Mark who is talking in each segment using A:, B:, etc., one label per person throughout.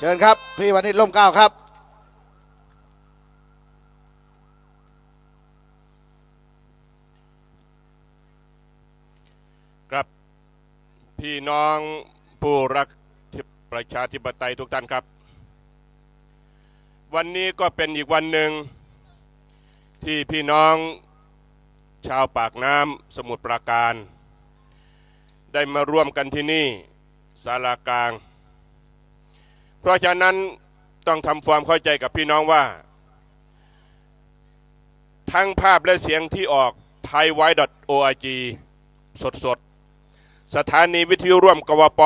A: เชิญครับ พี่วันนี้ร่มเก้าครับ
B: ครับ พี่น้องผู้รักประชาธิปไตยทุกท่านครับ วันนี้ก็เป็นอีกวันหนึ่ง ที่พี่น้องชาวปากน้ำสมุทรปราการ ได้มาร่วมกันที่นี่ศาลากลาง เพราะฉะนั้นต้องทำความเข้าใจกับพี่น้องว่า ทั้งภาพและเสียงที่ออก t h a i w h i t org สดสดๆสถานีวิทยุร่วมกวป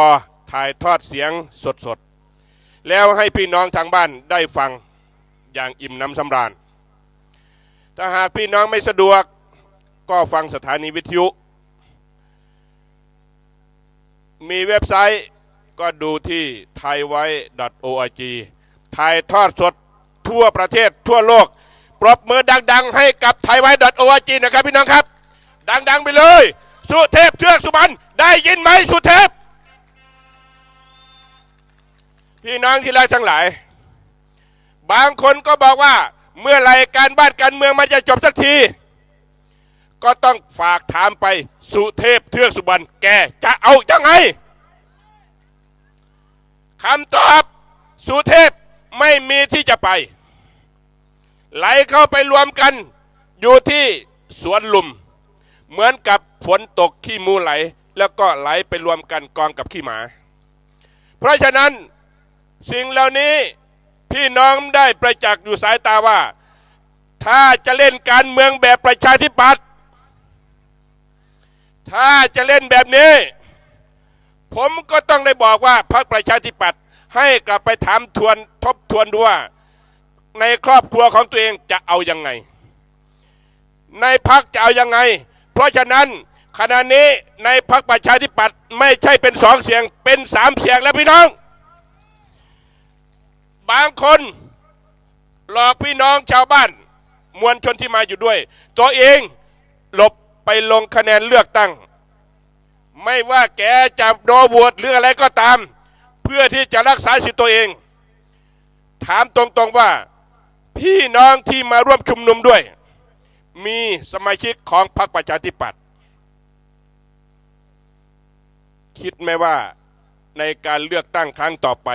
B: ถ่ายทอดเสียงสดสดๆแล้วให้พี่น้องทางบ้านได้ฟังอย่างอิ่มน้ำสำราญ ถ้าหากพี่น้องไม่สะดวกก็ฟังสถานีวิทยุ มีเว็บไซต์ ก็ดูที่ t h a i w h i t org ถ่ายทอดสดทั่วประเทศทั่วโลก ปรบมือดัง ๆ ให้กับ t h a i w h i t org นะครับพี่น้องครับ ดัง ๆ ไปเลย สุเทพเทือกสุบรรณได้ยินไหมสุเทพ พี่น้องที่รักทั้งหลาย บางคนก็บอกว่าเมื่อไรการบ้านการเมืองมันจะจบสักที ก็ต้องฝากถามไปสุเทพเทือกสุบรรณแกจะเอายังไง คำตอบสุเทพไม่มีที่จะไป ไหลเข้าไปรวมกันอยู่ที่สวนลุม เหมือนกับฝนตกขี้มูไหล แล้วก็ไหลไปรวมกันกองกับขี้หมา เพราะฉะนั้นสิ่งเหล่านี้พี่น้องได้ประจักษ์อยู่สายตาว่า ถ้าจะเล่นการเมืองแบบประชาธิปัตย์ถ้าจะเล่นแบบนี้ ผมก็ต้องได้บอกว่าพรรคประชาธิปัตย์ให้กลับไปถามทวนทบทวนดูว่า ในครอบครัวของตัวเองจะเอายังไง ในพักจะเอายังไง เพราะฉะนั้นขณะนี้ในพักประชาธิปัตย์ไม่ใช่เป็นสองเสียงเป็นสามเสียงแล้วพี่น้อง บางคนหลอกพี่น้องชาวบ้าน มวลชนที่มาอยู่ด้วย ตัวเองหลบไปลงคะแนนเลือกตั้ง ไม่ว่าแกจะโดนโหวตหรืออะไรก็ตาม เพื่อที่จะรักษาสิทธิตัวเอง ถามตรงๆว่า พี่น้องที่มาร่วมชุมนุมด้วย มีสมาชิกของพรรคประชาธิปัตย์คิดไหมว่าในการเลือกตั้งครั้งต่อไป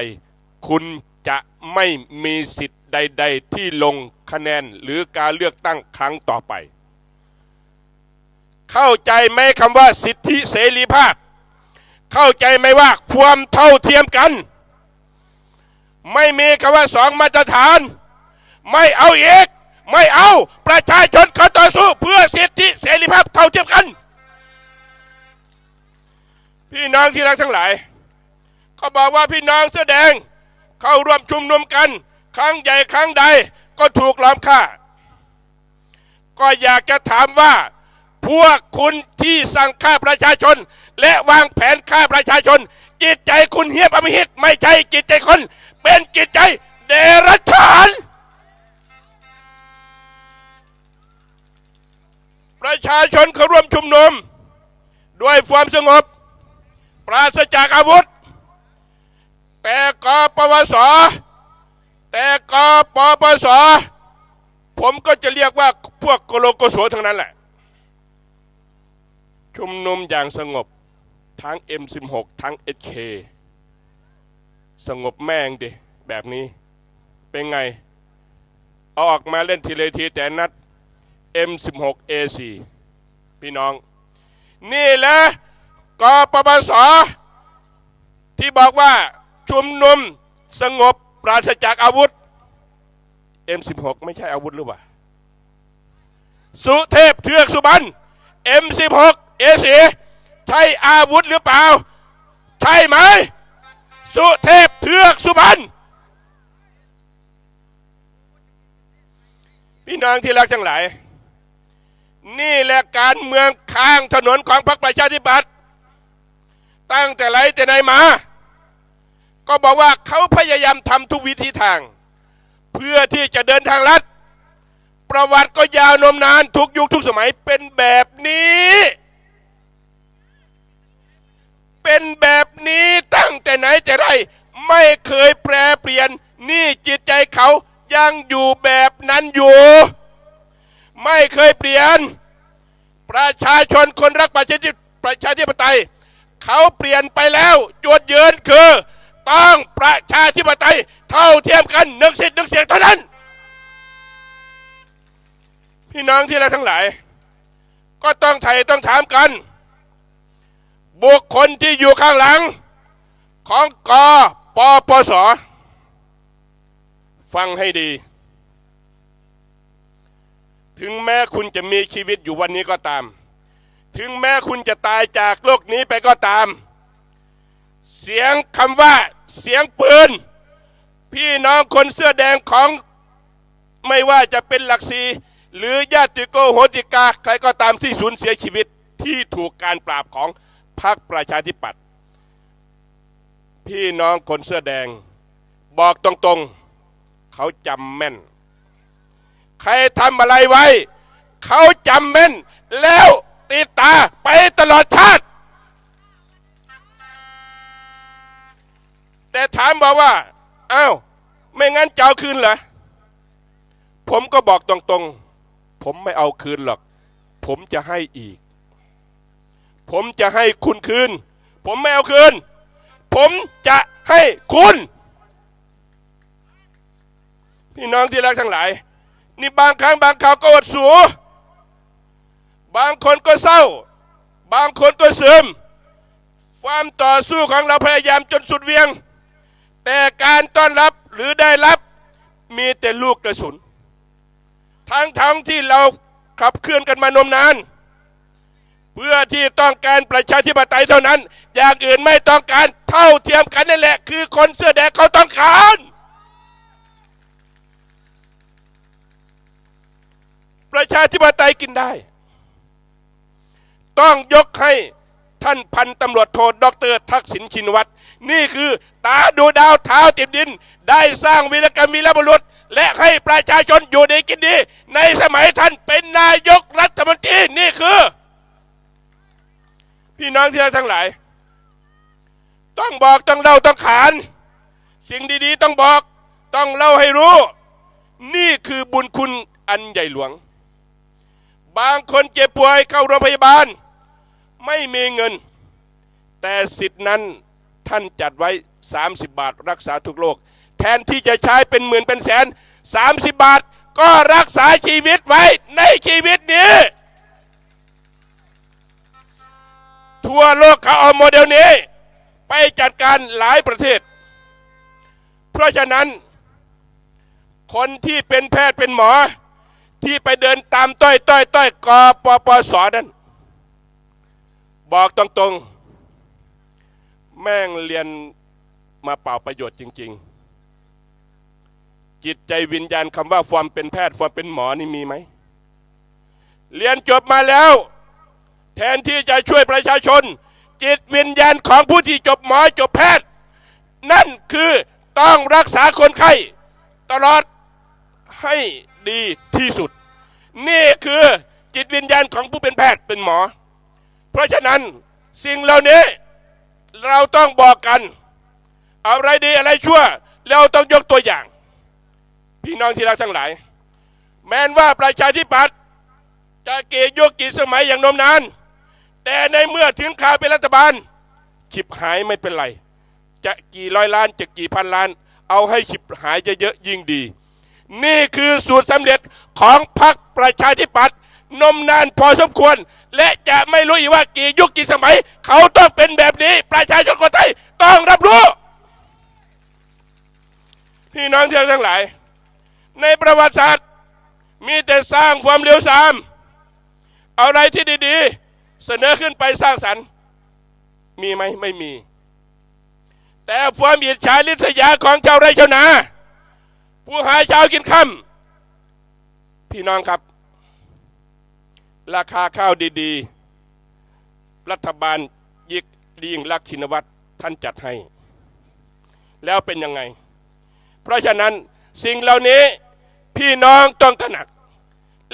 B: คุณจะไม่มีสิทธิ์ใด ๆ ที่ลงคะแนนหรือการเลือกตั้งครั้งต่อไป เข้าใจไหมคำว่าสิทธิเสรีภาพ เข้าใจไหมว่าความเท่าเทียมกัน ไม่มีคำว่าสองมาตรฐาน ไม่เอาเอกไม่เอาประชาชนเขาต่อสู้เพื่อสิทธิเสรีภาพเท่าเทียมกัน พี่น้องที่รักทั้งหลายเขาบอกว่าพี่น้องเสื้อแดง เข้าร่วมชุมนุมกัน ครั้งใหญ่ครั้งใดก็ถูกล้อมฆ่า ก็อยากจะถามว่า พวกคุณที่สั่งฆ่าประชาชน และวางแผนฆ่าประชาชน จิตใจคุณเฮียบอำมหิตไม่ใช่จิตใจคน เป็นจิตใจเดรัจฉานประชาชนเขาร่วมชุมนุม ด้วยความสงบ ปราศจากอาวุธ แต่กปวส แต่กปปส ผมก็จะเรียกว่าพวกโกโลโกโสทั้งนั้นแหละ ชุมนุมอย่างสงบทั้ง M16 ทั้ง HK สงบแม่งดิ แบบนี้ เป็นไงเอาออกมาเล่นทีเลทีแต่นัด M16A4 พี่น้อง นี่แหละกปปส ที่บอกว่าชุมนุมสงบปราศจากอาวุธ M16 ไม่ใช่อาวุธหรือเปล่า สุเทพเทือกสุบรรณ M16 A4 ใช่อาวุธหรือเปล่า ใช่ไหม สุเทพเทือกสุบรรณพี่น้องที่รักทั้งหลาย นี่แหละการเมืองข้างถนนของพรรคประชาธิปัตย์ตั้งแต่ไหนแต่ไหนมา ก็บอกว่าเขาพยายามทำทุกวิธีทาง เพื่อที่จะเดินทางลัด ประวัติก็ยาวนมนานทุกยุคทุกสมัยเป็นแบบนี้ เป็นแบบนี้ตั้งแต่ไหนแต่ไรไม่เคยแปรเปลี่ยน นี่จิตใจเขายังอยู่แบบนั้นอยู่ ไม่เคยเปลี่ยน ประชาชนคนรักประชาธิประชาธิปไตย เขาเปลี่ยนไปแล้วจุดยืนคือ ต้องประชาธิปไตย เท่าเทียมกันหนึ่งสิทธิ์หนึ่งเสียงเท่านั้น พี่น้องที่รักทั้งหลาย ก็ต้องไทยต้องถามกัน บุคคลที่อยู่ข้างหลัง ของกปปส ฟังให้ดี ถึงแม้คุณจะมีชีวิตอยู่วันนี้ก็ตาม ถึงแม้คุณจะตายจากโลกนี้ไปก็ตาม เสียงคำว่าเสียงปืน พี่น้องคนเสื้อแดงของไม่ว่าจะเป็นหลักสีหรือญาติโกโหติกา ใครก็ตามที่สูญเสียชีวิตที่ถูกการปราบของ พรรคประชาธิปัตย์พี่น้องคนเสื้อแดง บอกตรงๆ เขาจำแม่น ใครทำอะไรไว้ เขาจำแม่น แล้วติดตาไปตลอดชาติ แต่ถามบอกว่าอ้าวไม่งั้นจะเอาคืนเหรอ ผมก็บอกตรงๆ ผมไม่เอาคืนหรอก ผมจะให้อีก ผมจะให้คุณคืน ผมไม่เอาคืน ผมจะให้คุณ พี่น้องที่รักทั้งหลาย นี่บางครั้งบางคราวก็อดสูบางคนก็เศร้า บางคนก็ซึมความต่อสู้ของเราพยายามจนสุดเวียง แต่การต้อนรับหรือได้รับมีแต่ลูกกระสุน ทั้งทั้งที่เราขับเคลื่อนกันมานมนาน เพื่อที่ต้องการประชาธิปไตยเท่านั้น อย่างอื่นไม่ต้องการเท่าเทียมกันนั่นแหละ คือคนเสื้อแดงเขาต้องการประชาธิปไตยกินได้ ต้องยกให้ท่านพันตำรวจโทดรทักษิณชินวัตรนี่คือตาดูดาวเท้าติดดิน ได้สร้างวีรกรรมวีรบุรุษ และให้ประชาชนอยู่ดีกินดี ในสมัยท่านเป็นนายกรัฐมนตรีนี่คือ พี่ น้องที่รักทั้งหลาย ต้องบอกต้องเล่าต้องขาน สิ่งดีๆต้องบอกต้องเล่าให้รู้ นี่คือบุญคุณอันใหญ่หลวง บางคนเจ็บป่วยเข้าโรงพยาบาล ไม่มีเงิน แต่สิทธินั้นท่านจัดไว้ 30 บาทรักษาทุกโรคแทนที่จะใช้เป็นหมื่นเป็นแสน 30 บาท ก็รักษาชีวิตไว้ในชีวิตนี้ ทั่วโลกเขาเอาโมเดลนี้ ไปจัดการหลายประเทศ เพราะฉะนั้น คนที่เป็นแพทย์เป็นหมอ ที่ไปเดินตามต้อยต้อยต้อยกปปสนั้นบอกตรงๆ แม่งเรียนมาเป่าประโยชน์จริง ๆ จิตใจวิญญาณคำว่าความเป็นแพทย์ความเป็นหมอนี่มีไหม เรียนจบมาแล้ว แทนที่จะช่วยประชาชน จิตวิญญาณของผู้ที่จบหมอจบแพทย์ นั่นคือต้องรักษาคนไข้ ตลอดให้ดีที่สุด นี่คือจิตวิญญาณของผู้เป็นแพทย์เป็นหมอ เพราะฉะนั้นสิ่งเหล่านี้เราต้องบอกกัน อะไรดีอะไรชั่ว เราต้องยกตัวอย่าง พี่น้องที่รักทั้งหลาย แม้นว่าประชาธิปัตย์จะกี่ยุคกี่สมัยอย่างนมนาน แต่ในเมื่อถึงคราวเป็นรัฐบาลฉิบหายไม่เป็นไร จะกี่ร้อยล้านจะกี่พันล้าน เอาให้ฉิบหายเยอะๆยิ่งดี นี่คือสูตรสำเร็จของพรรคประชาธิปัตย์นมนานพอสมควร และจะไม่รู้อีกว่ากี่ยุคกี่สมัย เขาต้องเป็นแบบนี้ ประชาชนคนไทยต้องรับรู้ พี่น้องที่รักทั้งหลาย ในประวัติศาสตร์ มีแต่สร้างความเร็วสามอะไรที่ดีๆ เสนอขึ้นไปสร้างสรรค์ มีไหมไม่มี แต่ความอิจฉาริษยาของชาวไร่ชาวนา ผู้หาเช้ากินค่ำพี่น้องครับ ราคาข้าวดีๆ รัฐบาลยิกยิ่งรักชินวัตรท่านจัดให้ แล้วเป็นยังไง เพราะฉะนั้นสิ่งเหล่านี้พี่น้องต้องตระหนัก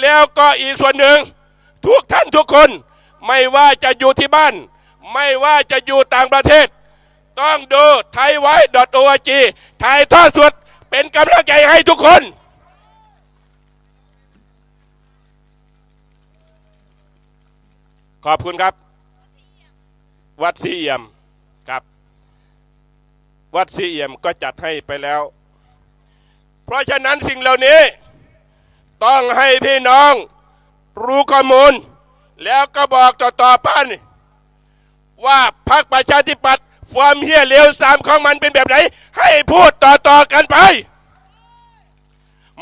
B: แล้วก็อีกส่วนหนึ่งทุกท่านทุกคน ไม่ว่าจะอยู่ที่บ้าน ไม่ว่าจะอยู่ต่างประเทศ ต้องดูไทยไว้ .org ถ่ายทอดสดเป็นกำลังใจให้ทุกคน ขอบคุณครับ วัดซีเอี่ยมครับ วัดซีเอี่ยมก็จัดให้ไปแล้ว เพราะฉะนั้นสิ่งเหล่านี้ ต้องให้พี่น้องรู้ข้อมูล แล้วก็บอกต่อๆไปว่าพรรคประชาธิปัตย์ความเฮี้ยเลวสามของมันเป็นแบบไหน ให้พูดต่อๆกันไป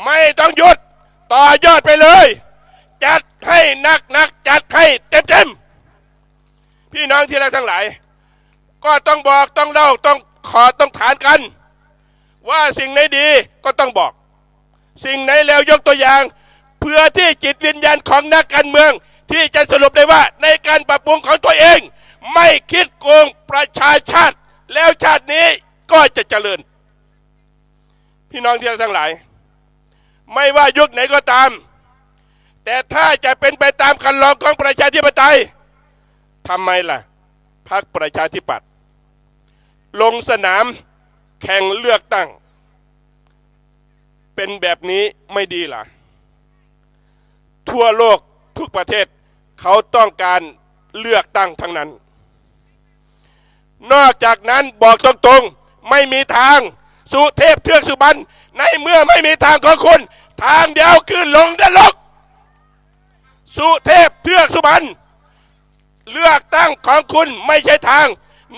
B: ไม่ต้องหยุดต่อยอดไปเลย จัดให้นักหนักจัดให้เต็มเต็มๆพี่น้องที่รักทั้งหลาย ก็ต้องบอกต้องเล่าต้องขอต้องขานกัน ว่าสิ่งไหนดีก็ต้องบอก สิ่งไหนแล้วยกตัวอย่าง เพื่อที่จิตวิญญาณของนักการเมือง ที่จะสรุปได้ว่าในการปรับปรุงของตัวเอง ไม่คิดโกงประชาชาติ แล้วชาตินี้ก็จะเจริญ พี่น้องที่ทั้งหลาย ไม่ว่ายุคไหนก็ตาม แต่ถ้าจะเป็นไปตามคันลองของประชาธิปไตยทำไมล่ะพรรคประชาธิปัตย์ลงสนามแข่งเลือกตั้ง เป็นแบบนี้ไม่ดีล่ะ ทั่วโลก ทุกประเทศเขาต้องการเลือกตั้งทั้งนั้น นอกจากนั้นบอกตรงๆไม่มีทางสุเทพเทือกสุบรรณในเมื่อไม่มีทางของคุณ ทางเดียวคือลงนรก สุเทพเทือกสุบรรณเลือกตั้งของคุณไม่ใช่ทาง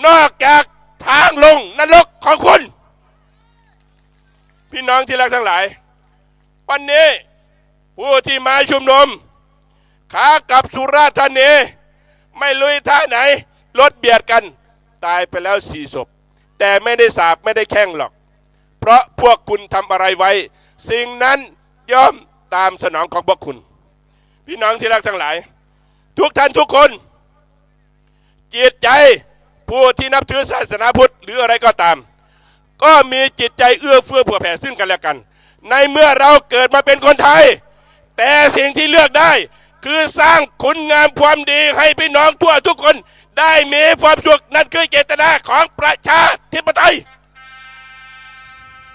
B: นอกจากทางลงนรกของคุณ พี่น้องที่รักทั้งหลาย วันนี้ผู้ที่มาชุมนุม ขากลับสุราษฎร์ธานีไม่ลุยท่าไหน รถเบียดกัน ตายไปแล้วสี่ศพ แต่ไม่ได้สาบไม่ได้แข้งหรอก เพราะพวกคุณทำอะไรไว้ สิ่งนั้นย่อมตามสนองของพวกคุณ พี่น้องที่รักทั้งหลาย ทุกท่านทุกคน จิตใจผู้ที่นับถือศาสนาพุทธหรืออะไรก็ตาม ก็มีจิตใจเอื้อเฟื้อเผื่อแผ่ซึ่งกันและกัน ในเมื่อเราเกิดมาเป็นคนไทย แต่สิ่งที่เลือกได้ คือสร้างคุณงามความดีให้พี่น้องทั่วทุกคนได้มีความสุขนั่นคือเจตนาของประชาธิปไตย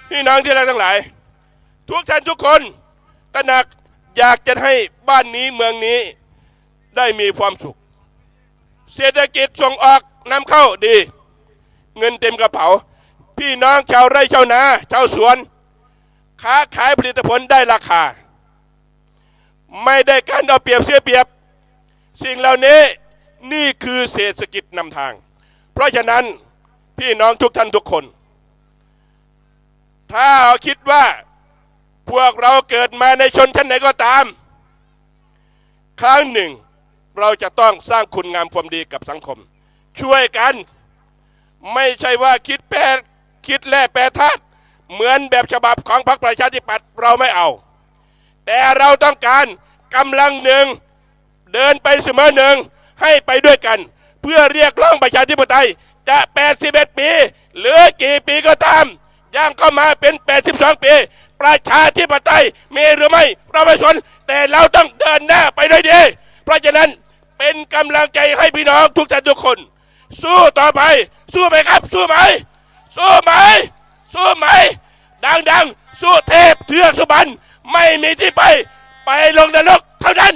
B: พี่น้องที่รักทั้งหลาย ทุกท่านทุกคนตระหนักอยากจะให้บ้านนี้เมืองนี้ได้มีความสุข เศรษฐกิจส่งออกนำเข้าดี เงินเต็มกระเป๋า พี่น้องชาวไร่ชาวนาชาวสวน ค้าขายผลิตผลได้ราคา ไม่ได้การเอาเปรียบเสียเปรียบ สิ่งเหล่านี้นี่คือเศรษฐกิจนำทาง เพราะฉะนั้นพี่น้องทุกท่านทุกคน ถ้าคิดว่าพวกเราเกิดมาในชนชั้นไหนก็ตาม ครั้งหนึ่งเราจะต้องสร้างคุณงามความดีกับสังคม ช่วยกันไม่ใช่ว่าคิดแปรคิดแล่แปรธาตุเหมือนแบบฉบับของพรรคประชาธิปัตย์เราไม่เอา แต่เราต้องการกำลังหนึ่งเดินไปเสมอหนึ่งให้ไปด้วยกัน เพื่อเรียกร้องประชาธิปไตยจะ 81 ปี หรือกี่ปีก็ตามย่างเข้ามาเป็น 82 ปี ประชาธิปไตยมีหรือไม่เราไม่สนแต่เราต้องเดินหน้าไปด้วยดี เพราะฉะนั้นเป็นกำลังใจให้พี่น้องทุกท่านทุกคน สู้ต่อไป สู้ไหมครับ สู้ไหม สู้ไหม สู้ไหม ดังๆ สู้เทพเทือกสุบรรณ ไม่มีที่ไป ไปลงนรกเท่านั้น